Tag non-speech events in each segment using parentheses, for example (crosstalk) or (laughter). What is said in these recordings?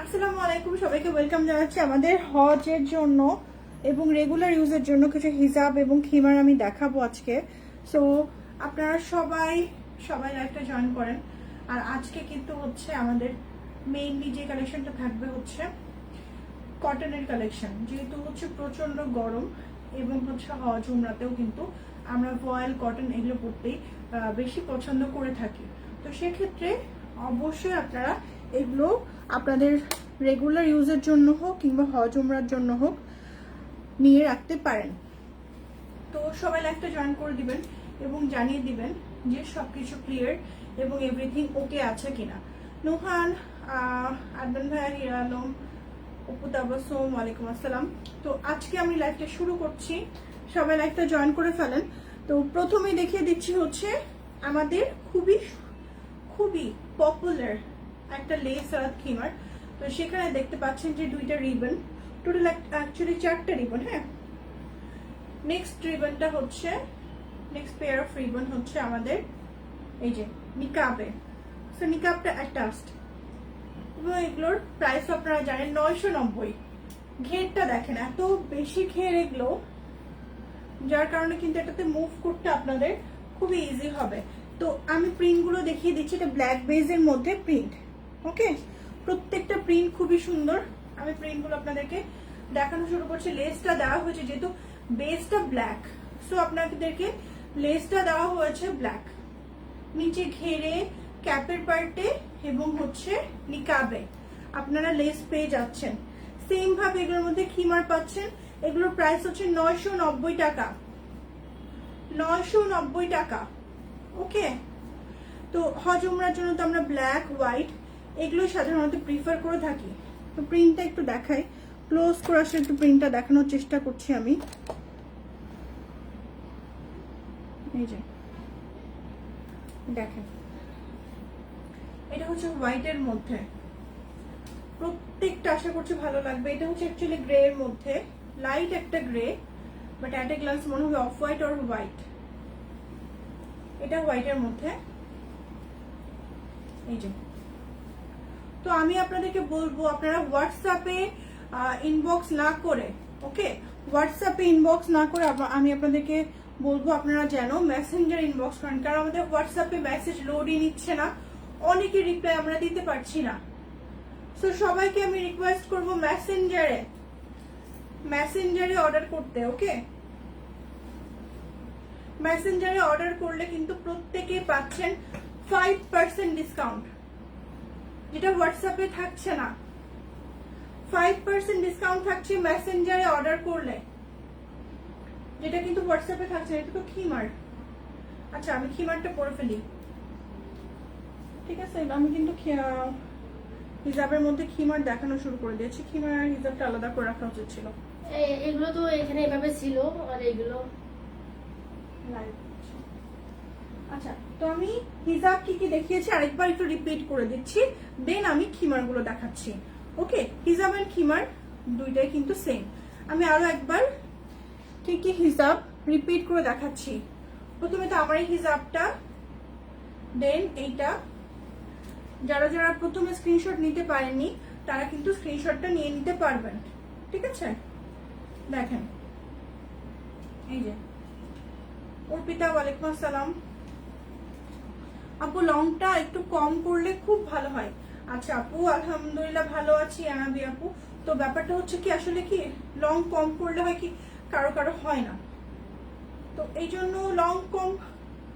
আসসালামু আলাইকুম, সবাইকে ওয়েলকাম জানাচ্ছি আমাদের হজের জন্য এবং রেগুলার ইউজের জন্য কিছু হিজাব এবং খিমার আমি দেখাবো আজকে। সো আপনারা সবাই সবাই লাইফটা জয়েন করেন। আর আজকে কিন্তু হচ্ছে আমাদের মেইনলি যে কালেকশনটা থাকবে হচ্ছে কটনের কালেকশন যেহেতু হচ্ছে প্রচণ্ড গরম এবং হচ্ছে হজ উমরাতেও কিন্তু আমরা ভয়েল কটন এগুলো পরতেই বেশি পছন্দ করে থাকি। তো সেক্ষেত্রে অবশ্যই আপনারা এগুলো আপনাদের রেগুলার ইউজের জন্য হোক কিংবা হজ উমরার জন্য হোক নিয়ে রাখতে পারেন। তো সবাই লাইফটা জয়েন করে দিবেন এবং জানিয়ে দিবেন যে সবকিছু ক্লিয়ার এবং এভরিথিং ওকে আছে কিনা। নুহান আদনান ভাইয়া হিরা আলম, অপু তাবাসুম ওয়ালাইকুম আসসালাম। তো আজকে আমি লাইভটা শুরু করছি। সবাই লাইভটা জয়েন করে ফেলেন। তো প্রথমে দেখিয়ে দিচ্ছি হচ্ছে আমাদের খুবই খুবই পপুলার একটা লেস সারাত খিমার তো সেখানে দেখতে পাচ্ছেন যে দুইটা রিবন টোটাল অ্যাকচুয়ালি চারটা রিবন হ্যাঁ? নেক্সট রিবনটা হচ্ছে নেক্সট পেয়ার অফ রিবন হচ্ছে আমাদের এই যে নিকাবে সো নিকাবটা অ্যাটাচড এবং এগুলোর প্রাইস আপনারা জানেন নয়শো নব্বই। ঘেরটা দেখেন, এত বেশি ঘের এগুলো, যার কারণে কিন্তু এটাতে মুভ করতে আপনাদের খুবই ইজি হবে। তো আমি প্রিন্টগুলো দেখিয়ে দিচ্ছি, এটা ব্ল্যাক বেজের মধ্যে প্রিন্ট ওকে প্রত্যেকটা প্রিন্ট খুবই সুন্দর। আমি প্রিন্টগুলো আপনাদেরকে দেখানো শুরু করছি। লেসটা দেওয়া হয়েছে যেহেতু বেসটা ব্ল্যাক সো আপনাদেরকে লেসটা দেওয়া হয়েছে ব্ল্যাক নিচে ঘেরে, ক্যাপের পার্টে এবং হচ্ছে নিকাবে আপনারা লেস পেয়ে যাচ্ছেন। সেম ভাবে এগুলোর মধ্যে খিমার পাচ্ছেন। এগুলোর প্রাইস হচ্ছে নয়শো নব্বই টাকা। নয়শো নব্বই টাকা। ওকে তো হজ উমরার জন্য তো আমরা ব্ল্যাক হোয়াইট এগুলো সাধারণত প্রিফার করে থাকি। তো প্রিন্টটা একটু দেখাই। ক্লোজ করে আসলে একটু প্রিন্টটা দেখানোর চেষ্টা করছি আমি। এই যে। দেখেন। এটা হচ্ছে হোয়াইটের মধ্যে। প্রত্যেকটা আশা করছি ভালো লাগবে। এটা হচ্ছে অ্যাকচুয়ালি গ্রে এর মধ্যে। লাইট একটা grey but at a glance মনে হবে অফ হোয়াইট অর হোয়াইট এটা হোয়াইটের মধ্যে। এই যে। তো আমি আপনাদেরকে বলব, আপনারা হোয়াটসঅ্যাপে ইনবক্স না করে ওকে হোয়াটসঅ্যাপে ইনবক্স না করে আমি আপনাদেরকে বলব, আপনারা যেন মেসেঞ্জার ইনবক্স করেন। কারণ আমাদের হোয়াটসঅ্যাপে মেসেজ লোডই নিচ্ছে না অনেকে রিপ্লাই আমরা দিতে পারছি না। সো সবাইকে আমি রিকোয়েস্ট করব মেসেঞ্জারে মেসেঞ্জারে অর্ডার করতে ওকে মেসেঞ্জারে অর্ডার করলে কিন্তু প্রত্যেকেই পাচ্ছেন ফাইভ পার্সেন্ট ডিসকাউন্ট যেটা হোয়াটসঅ্যাপে থাকছে না। ফাইভ পার্সেন্ট ডিসকাউন্ট থাকছে মেসেঞ্জারে অর্ডার করলে। যেটা কিন্তু হোয়াটসঅ্যাপে থাকছে না এটা তো খিমার আচ্ছা আমি খিমারটা পরে ফেলি। ঠিক আছে আমি কিন্তু হিজাবের মধ্যে খিমার দেখানো শুরু করে দিয়েছি। খিমার আর হিজাবটা আলাদা করে রাখা উচিত ছিল। এগুলো তো এখানে এভাবে ছিল আর এগুলো আচ্ছা তো আমি হিজাব কি কি দেখিয়েছি আরেকবার একটু রিপিট করে দিচ্ছি। দেন আমি খিমারগুলো দেখাচ্ছি। ওকে হিজাব এন্ড খিমার দুইটাই কিন্তু সেম আমি আরও একবার কি কি হিজাব রিপিট করে দেখাচ্ছি। প্রথমে তো আমার এই হিজাবটা দেন এইটা। যারা যারা প্রথমে স্ক্রিনশট নিতে পারেননি, তারা কিন্তু স্ক্রিনশটটা নিয়ে নিতে পারবেন। ঠিক আছে? দেখেন। এই যে। অর্পিতা, ওয়ালাইকুম আসসালাম। আপু লংটা একটু কম করলে খুব ভালো হয়। আচ্ছা আপু, আলহামদুলিল্লাহ ভালো আছি আনাবি আপু। তো ব্যাপারটা হচ্ছে কি, আসলে কি লং কম করলে হয় কি, কারও কারও হয় না। তো এই জন্য লং কম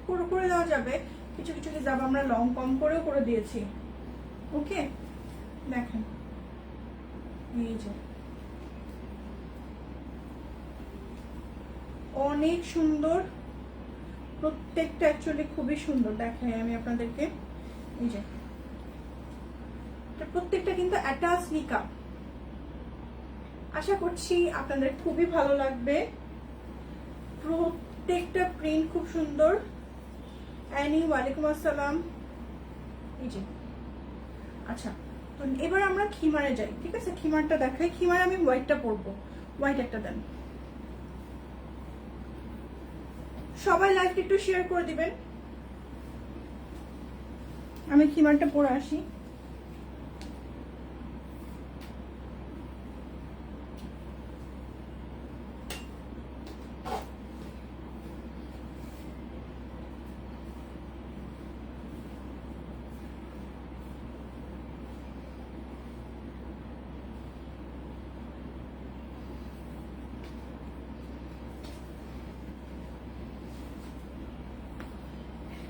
করে করে দেওয়া যাবে। কিছু কিছু হিসাব আমরা লং কম করেও করে দিয়েছি। ওকে? দেখেন। এই যে। অনেক সুন্দর প্রত্যেকটা অ্যাকচুয়ালি খুবই সুন্দর দেখাই আমি আপনাদেরকে। এই যে। প্রত্যেকটা কিন্তু অ্যাটাচ নিকাপ আশা করছি আপনাদের খুবই ভালো লাগবে। প্রত্যেকটা প্রিন্ট খুব সুন্দর। অ্যানি, ওয়ালাইকুম আসসালাম। এই যে। আচ্ছা তো এবার আমরা খিমারে যাই, ঠিক আছে? খিমারটা দেখাই। খিমারে আমি হোয়াইটটা পরবো। হোয়াইট একটা দেন। সবাই লাইভটা একটু শেয়ার করে দিবেন। আমি খিমারটা পরে আসি?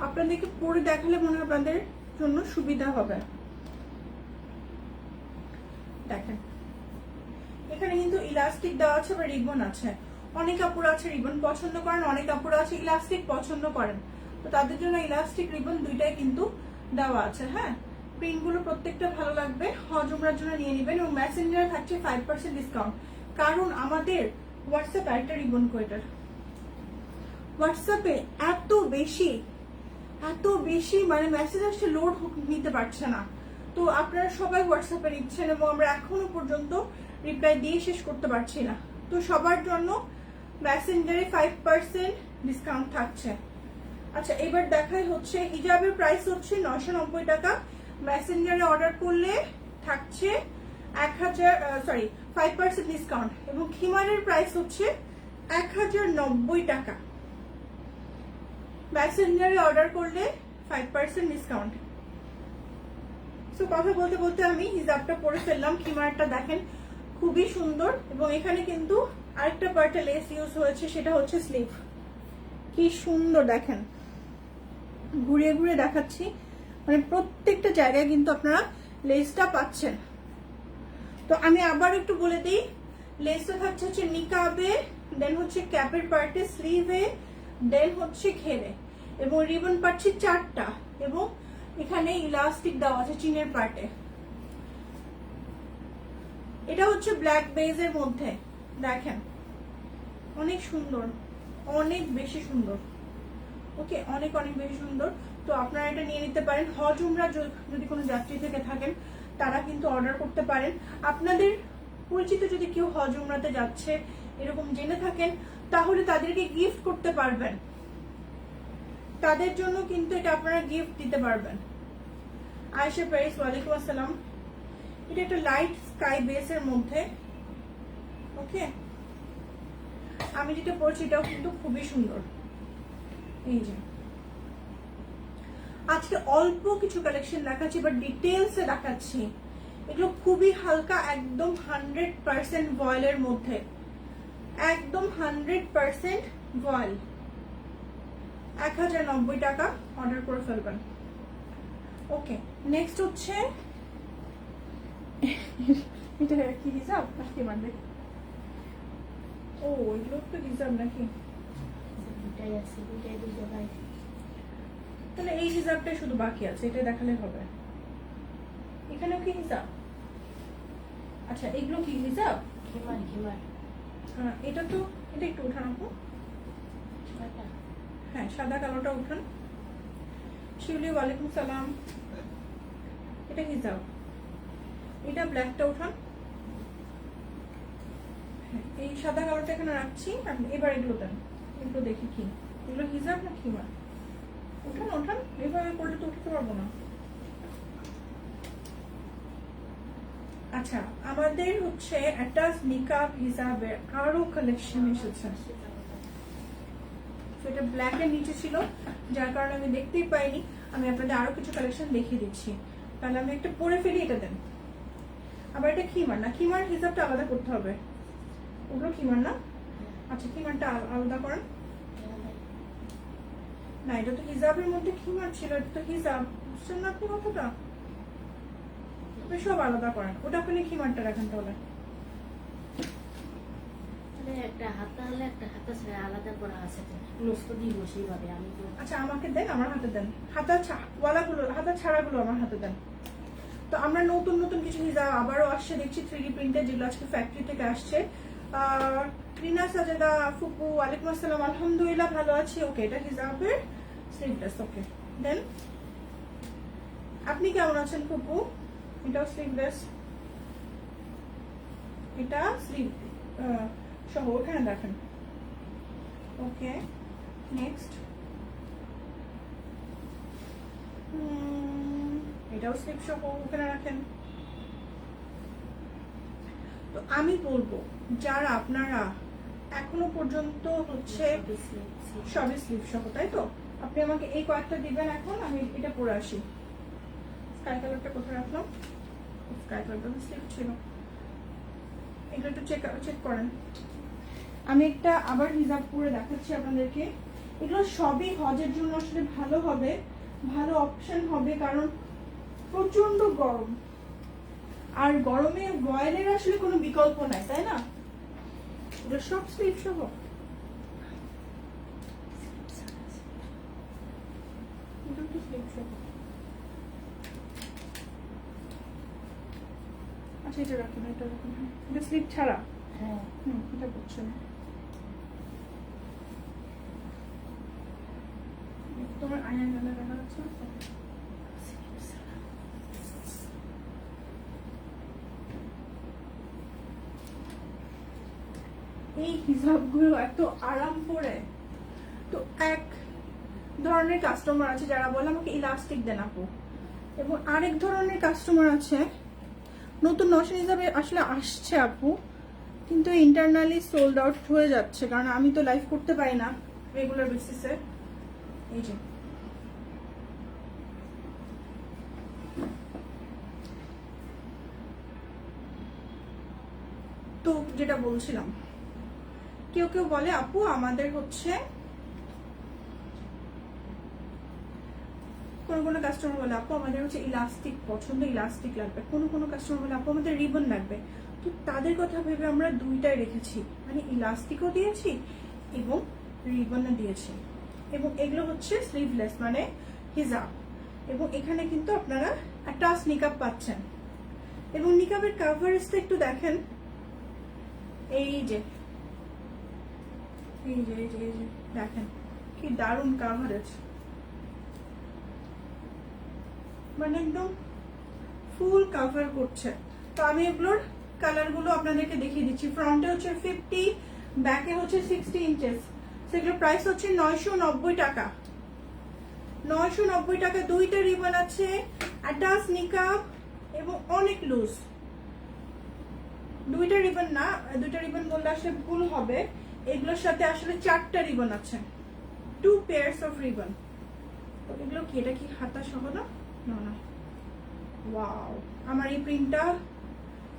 আপনাদেরকে পরে দেখালে মনে হয় আপনাদের জন্য সুবিধা হবে। দেখেন। এখানে কিন্তু ইলাস্টিক দেওয়া আছে বা রিবন আছে। অনেক কাপড় আছে রিবন পছন্দ করেন, অনেক কাপড় আছে ইলাস্টিক পছন্দ করেন। তো তাদের জন্য ইলাস্টিক রিবন দুইটাই কিন্তু দেওয়া আছে হ্যাঁ? প্রিন্টগুলো প্রত্যেকটা ভালো লাগবে। হজমরার জন্য নিয়ে নেবেন এবং মেসেঞ্জারে থাকছে ফাইভ পার্সেন্ট ডিসকাউন্ট কারণ আমাদের হোয়াটসঅ্যাপ একটা রিবন কোয়েটার হোয়াটসঅ্যাপে এত বেশি এত বেশি মানে মেসেজ আসছে লোড নিতে পারছে না। তো আপনারা সবাই হোয়াটসঅ্যাপে নিচ্ছেন এবং আমরা এখনও পর্যন্ত রিপ্লাই দিয়ে শেষ করতে পারছি না। তো সবার জন্য মেসেঞ্জারে ফাইভ পার্সেন্ট ডিসকাউন্ট থাকছে। আচ্ছা এবার দেখাই হচ্ছে, হিজাবের প্রাইস হচ্ছে নশো নব্বই টাকা। মেসেঞ্জারে অর্ডার করলে থাকছে এক হাজার সরি ফাইভ পার্সেন্ট ডিসকাউন্ট এবং খিমারের প্রাইস হচ্ছে এক হাজার নব্বই টাকা। মেসেঞ্জারে অর্ডার করলে ফাইভ পার্সেন্ট ডিসকাউন্ট সো কথা বলতে বলতে আমি হিজাবটা পরে ফেললাম, খিমারটা দেখেন খুবই সুন্দর এবং এখানে কিন্তু আরেকটা পার্টে লেস ইউজ হয়েছে, সেটা হচ্ছে স্লিভ কি সুন্দর দেখেন। ঘুরিয়ে ঘুরে দেখাচ্ছি। মানে প্রত্যেকটা জায়গায় কিন্তু আপনারা লেসটা পাচ্ছেন। তো আমি আবার একটু বলে দিই লেসটা থাকছে হচ্ছে নিকাবে দেন হচ্ছে ক্যাপের পার্টে স্লিভে দেন হচ্ছে ঘেরে এবং রিবন পাচ্ছি চারটা এবং এখানে ইলাস্টিক দেওয়া আছে চিনের পার্টে। এটা হচ্ছে ব্ল্যাক বেজের মধ্যে। দেখেন, অনেক সুন্দর, অনেক বেশি সুন্দর। ওকে, অনেক অনেক বেশি সুন্দর। তো আপনারা এটা নিয়ে নিতে পারেন। হজ উমরা যদি কোনো যাত্রী থেকে থাকেন, তারা কিন্তু অর্ডার করতে পারেন। আপনাদের পরিচিত যদি কেউ হজ উমরাতে যাচ্ছে, এরকম জেনে থাকেন তাহলে তাদেরকে গিফট করতে পারবেন। তাদের জন্য কিন্তু এটা আপনারা গিফট দিতে পারবেন। আয়েশা প্যারিস, ওয়ালাইকুম আসসালাম। এটা একটা লাইট স্কাই বেসের মধ্যে ওকে আমি যেটা পড়ছি, এটাও কিন্তু খুবই সুন্দর। এই যে। আজকে অল্প কিছু কালেকশন দেখাচ্ছি বাট ডিটেলসে দেখাচ্ছি। এগুলো খুবই হালকা, একদম হান্ড্রেড পার্সেন্ট ভয়েলের মধ্যে। একদম হান্ড্রেড পার্সেন্ট ভয়েল। এক হাজার নব্বই টাকা অর্ডার করে ফেলবেন। ওকে নেক্সট হচ্ছে (laughs) এটা কি হিসাব নাকি মানে ও এগুলো তো হিসাব নাকি? তাহলে এই হিসাবটাই শুধু বাকি আছে এটা দেখালে হবে। এখানেও কি হিসাব? আচ্ছা এগুলো কি হিসাব? হিমার আহ, এটা তো এটা একটু উঠানো ছয়টা হ্যাঁ সাদা কালোটা উঠান। শিউলি ওয়ালাইকুম সালাম। এটা হিসাব এটা ব্ল্যাকটা উঠান। হ্যাঁ, এই সাদা কালোটা এখানে রাখছি। এবার এগুলো দেন। এগুলো দেখি কি? এগুলো হিসাব না খিমা উঠান উঠান। এভাবে করলে তো উঠতে পারব না। আচ্ছা আমাদের হচ্ছে একটা নিকাব হিসাবে আরও কালেকশন এসেছে। এটা ব্ল্যাক এর নিচে ছিল, যার কারণে আমি দেখতেই পাইনি। আমি আপনাদের আরও কিছু কালেকশন দেখিয়ে দিচ্ছি। তাহলে আমি একটা পরে ফেলি এটা দেন। আবার এটা খিমার না? খিমার হিসাবটা আলাদা করতে হবে। ওগুলো খিমার না? আচ্ছা খিমারটা আল- আলাদা করেন। না, এটা তো হিসাবের মধ্যে খিমার ছিল, এটা তো হিসাব। বুঝছেন না আপনি কথাটা? সব আলাদা করেন। ওটা আপনি খিমারটা রাখেন তাহলে? একটা হাতা হলে একটা হাতা ছাড়া আলাদা করা আছে ক্লোজ তো দিব সেইভাবে আমি আচ্ছা আমাকে দেন আমার হাতে দেন। হাতা ওয়ালাগুলো হাতা ছাড়াগুলো আমার হাতে দেন। তো আমরা নতুন নতুন কিছু আবারও আসছে দেখছি থ্রি ডি প্রিন্টের যেগুলো আজকে ফ্যাক্টরি থেকে আসছে। রিনা সাজেদা ফুপু ওয়ালাইকুম আসসালাম আলহামদুলিল্লাহ ভালো আছি। ওকে এটা হিজাবের স্লিভলেস ওকে দেন আপনি কেমন আছেন ফুপু? এটাও স্লিভলেস এটা স্লিভ সহ ওখানে দেখেন। ওকে নেক্সট এটাও স্লিপ সহ ওখানে রাখেন। তো আমি বলব যারা আপনারা এখনও পর্যন্ত হচ্ছে সবই স্লিপ সহ তাই তো? আপনি আমাকে এই কয়েকটা দিবেন এখন আমি এটা পরে আসি। স্কাই কালারটা কোথায় রাখলাম? স্কাই কালারটা স্লিপ ছিল। এগুলো একটু চেক চেক করেন। আমি একটা আবার হিসাব করে দেখাচ্ছি আপনাদেরকে। এগুলো সবই হজের জন্য আসলে ভালো হবে, ভালো অপশন হবে কারণ প্রচণ্ড গরম। আর গরমে রয়্যালের আসলে কোনো বিকল্প নাই, তাই না? এগুলো সব স্লিপ সহ এগুলো তো স্লিপ সহ আচ্ছা এটা রাখুন এটা রাখুন হ্যাঁ। এটা স্লিপ ছাড়া? হ্যাঁ। হুম এটা করছে না তোমার আয়না দেখা যাচ্ছে এই হিসাবগুলো এত আরাম করে। তো এক ধরনের কাস্টমার আছে যারা বলে আমাকে ইলাস্টিক দেন আপু। এবং আরেক ধরনের কাস্টমার আছে নতুন নশন হিসাবে আসলে আসছে আপু, কিন্তু ইন্টারনালি সোল্ড আউট হয়ে যাচ্ছে, কারণ আমি তো লাইভ করতে পারি না রেগুলার বেসিসে এই যে। তো যেটা বলছিলাম, কেউ কেউ বলে, আপু, আমাদের হচ্ছে কোনো কোনো কাস্টমার বলে, আপু, আমাদের হচ্ছে ইলাস্টিক পছন্দ ইলাস্টিক লাগবে। কোনো কোনো কাস্টমার বলে, আপু, আমাদের রিবন লাগবে। তো তাদের কথা ভেবে আমরা দুইটাই রেখেছি। মানে ইলাস্টিকও দিয়েছি এবং রিবনও দিয়েছি। এবং এগুলো হচ্ছে স্লিভলেস মানে হিজাব এবং এখানে কিন্তু আপনারা একটা নিকাব পাচ্ছেন। এবং নিকাবের কাভারেজটা একটু দেখেন। এই যে এই যে এই যে দেখেন, কি দারুণ কাভারেজ মানে একদম ফুল কভার করছে। তো আমি এগুলোর কালারগুলো আপনাদেরকে দেখিয়ে দিচ্ছি। ফ্রন্টে হচ্ছে ফিফটি ব্যাকে হচ্ছে সিক্সটি ইঞ্চেস সেগুলোর প্রাইস হচ্ছে নয়শো নব্বই টাকা। নয়শো নব্বই টাকা দুইটা রিবন আছে অ্যাটাচ নিকাব এবং অনেক লুজ দুইটা রিবন না, দুইটা রিবন বললে আসলে ভুল হবে। এগুলোর সাথে আসলে চারটা রিবন আছে। টু পেয়ার্স অফ রিবন এগুলো কি? এটা কি হাতা সহ না? না না ওয়াও আমার এই প্রিন্টটা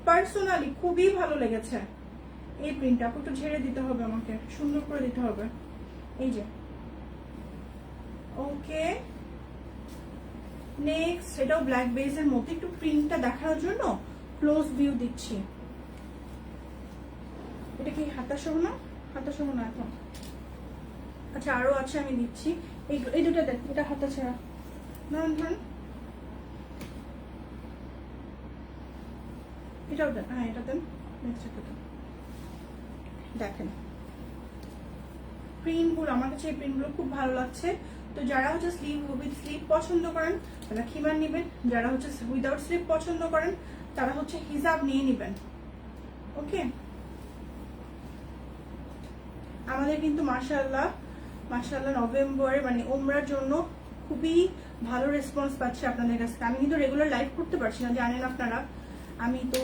পার্সোনালি খুবই ভালো লেগেছে। এই প্রিন্টটা একটু ঝেড়ে দিতে হবে আমাকে সুন্দর করে দিতে হবে। এই যে। ওকে নেক্সট এটাও ব্ল্যাক বেজের মধ্যে একটু প্রিন্টটা দেখার জন্য ক্লোজ ভিউ দিচ্ছি। এটা কি হাতা সহ না? হাতা না এখন? আচ্ছা আরও আছে আমি দিচ্ছি। এই দুটো দেন এটা হাতা ছাড়া। ধরুন ধরুন। এটাও দেন হ্যাঁ এটা দেন। নেক্সট দেখেন। প্রিন্টগুলো আমার কাছে এই প্রিন্টগুলো খুব ভালো লাগছে। তো যারা হচ্ছে স্লিভ উইথ স্লিভ পছন্দ করেন, তারা খিমার নেবেন? যারা হচ্ছে উইদাউট স্লিভ পছন্দ করেন, তারা হচ্ছে হিসাব নিয়ে নেবেন। ওকে? আমাদের কিন্তু মার্শাল্লাহ মার্শাল্লাহ নভেম্বরে মানে ওমরার জন্য খুবই ভালো রেসপন্স পাচ্ছি আপনাদের কাছ আমি কিন্তু রেগুলার লাইভ করতে পারছি না, জানেন আপনারা। আমি তো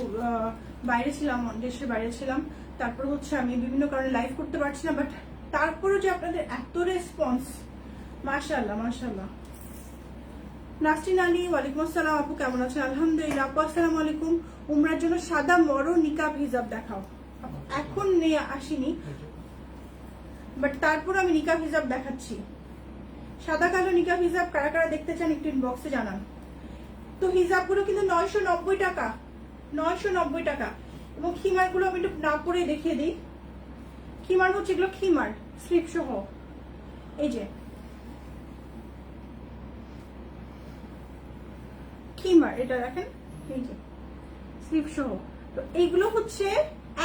বাইরে ছিলাম দেশের বাইরে ছিলাম। তারপর হচ্ছে আমি বিভিন্ন কারণে লাইভ করতে পারছি না বাট তারপরেও যে আপনাদের এত রেসপন্স মার্শাল্লাহ মার্শাল্লাহ নাসরিন আলী, ওয়ালাইকুম আসসালাম আপু, কেমন আছেন? আলহামদুলিল্লাহ, আপু, আসসালামু আলাইকুম। উমরার জন্য সাদা মরো নিকাব হিজাব দেখাও। এখন নিয়ে আসিনি বাট তারপর আমি নিকাব হিজাব দেখাচ্ছি। সাদা কালো নিকাব হিজাব কারা কারা দেখতে চান একটু ইনবক্সে জানান। তো হিজাবগুলো কিন্তু নয়শো নব্বই টাকা। নয়শো নব্বই টাকা। এবং খিমারগুলো আমি একটু না পরে দেখিয়ে দিই। খিমার হচ্ছে এগুলো খিমার স্লিপ সহ এই যে। খিমার, এটা দেখেন, এই যে স্লিপ সহ তো এইগুলো হচ্ছে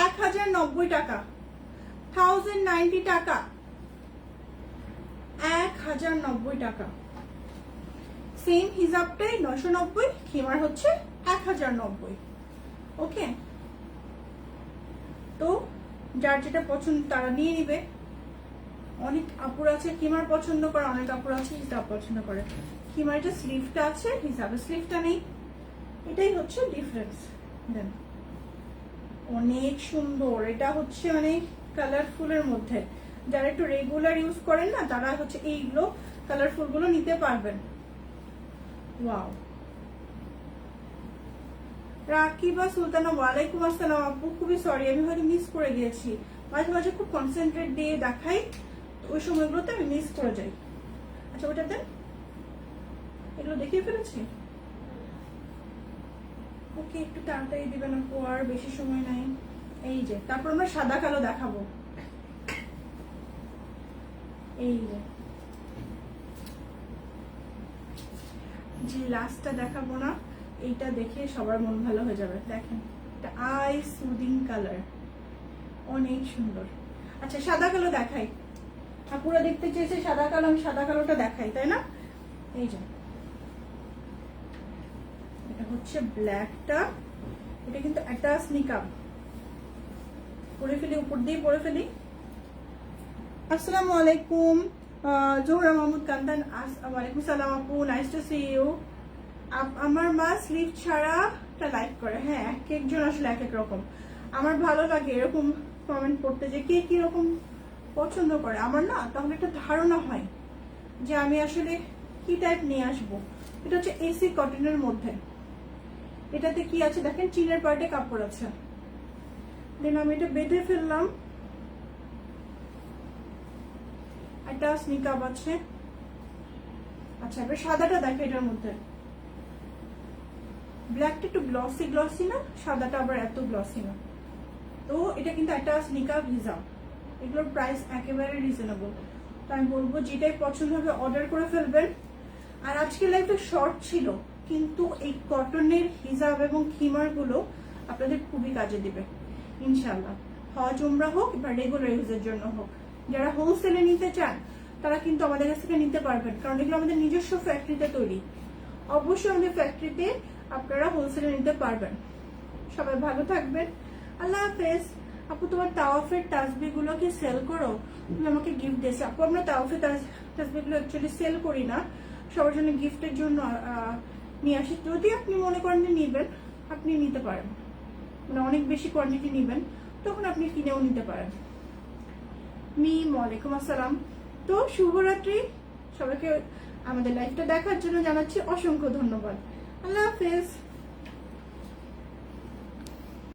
এক হাজার নব্বই টাকা। থাউজেন্ড নাইনটি টাকা। এক হাজার নব্বই টাকা। সেম হিসাবটাই নশো নব্বই, খিমার হচ্ছে এক হাজার নব্বই। ওকে তো যার যেটা পছন্দ, তারা নিয়ে নিবে। অনেক আপুর আছে, কিমার পছন্দ করে, অনেক আপুর আছে হিসাব পছন্দ করে। কিমার যে স্লিভটা আছে হিসাবে স্লিভটা নেই। এটাই হচ্ছে ডিফারেন্স দেন অনেক সুন্দর। এটা হচ্ছে অনেক কালারফুলের মধ্যে। যারা একটু রেগুলার ইউজ করেন না, তারা হচ্ছে এইগুলো কালারফুলগুলো নিতে পারবেন। ওয়াও রাকিবা সুলতানা, ওয়ালাইকুম আসসালাম। আপু খুবই সরি আমি হয়তো মিস করে গিয়েছি। মাঝে মাঝে খুব কনসেন্ট্রেট দিয়ে দেখাই ওই সময়গুলোতে আমি মিস করে যাই। আচ্ছা ওটা দেন। এগুলো দেখিয়ে ফেলেছি? ওকে, একটু তাড়াতাড়ি দিবেন আপু, আর বেশি সময় নাই। এই যে, তারপর আমরা সাদা কালো দেখাবো। এই যে। যে লাস্টটা দেখাবো না। এইটা দেখে সবার মন ভালো হয়ে যাবে। দেখেন এটা আই সুদিং কালার অনেক সুন্দর। আচ্ছা সাদা কালো দেখাই। আপুরা দেখতে চেয়েছে, সাদা কালো, আমি সাদা কালোটা দেখাই, তাই না? এই যে। এটা হচ্ছে ব্ল্যাকটা এটা কিন্তু একটা স্নিকাপ পরে ফেলি, উপর দিয়ে পরে ফেলি। আসসালামু আলাইকুম। জোহরা মাহমুদ কান্দান ওয়ালাইকুম সালাম আপু। নাইস টু সি ইউ আমার মা স্লিপ ছাড়া লাইক করে। হ্যাঁ এক একজন আসলে এক এক রকম। আমার ভালো লাগে এরকম কমেন্ট করতে যে কে কি রকম পছন্দ করে। আমার না তাহলে একটা ধারণা হয় যে আমি আসলে কি টাইপ নিয়ে আসব। এটা হচ্ছে এসি কটনের মধ্যে। এটাতে কি আছে দেখেন? চীনের পার্টে কাপড় আছে। দেন আমি এটা বেঁধে ফেললাম। একটা স্নিকাপ আছে। আচ্ছা এবার সাদাটা দেখে এটার মধ্যে। ব্ল্যাকটা একটু গ্লসি গ্লসি না? সাদাটা আবার এত গ্লসি না। তো এটা কিন্তু একটা স্নিকার ভিজা এগুলোর প্রাইস একেবারে রিজনেবল তো আমি বলব, যেটাই পছন্দ হবে অর্ডার করে ফেলবেন। আর আজকে লাইফে শর্ট ছিল, কিন্তু এই কটনের হিজাব এবং খিমারগুলো আপনাদের খুবই কাজে দিবে। ইনশাল্লাহ হজ, উমরা হোক, বা রেগুলার ইউজের জন্য হোক। যারা হোলসেলে নিতে চান, তারা কিন্তু আমাদের কাছ থেকে নিতে পারবেন। কারণ এগুলো আমাদের নিজস্ব ফ্যাক্টরিতে তৈরি। অবশ্যই আমাদের ফ্যাক্টরিতে আপনারা হোলসেলে নিতে পারবেন। সবাই ভালো থাকবেন। আল্লাহ হাফেজ। আপু, তোমার তাওয়াফের তাসবিগুলো কি সেল করো। তুমি আমাকে গিফট দিয়েছ। আপু, আমরা তাওয়াফের তাসবিগুলো অ্যাকচুয়ালি সেল করি না। সবার জন্য গিফটের জন্য নিয়ে আসি। যদি আপনি মনে করেন যে নিবেন, আপনি নিতে পারেন। মানে অনেক বেশি কোয়ান্টিটি নেবেন, তখন আপনি কিনেও নিতে পারেন। মি ওয়ালাইকুম আসসালাম। তো শুভরাত্রি। সবাইকে আমাদের লাইফটা দেখার জন্য জানাচ্ছি অসংখ্য ধন্যবাদ। আল্লাহ হাফেজ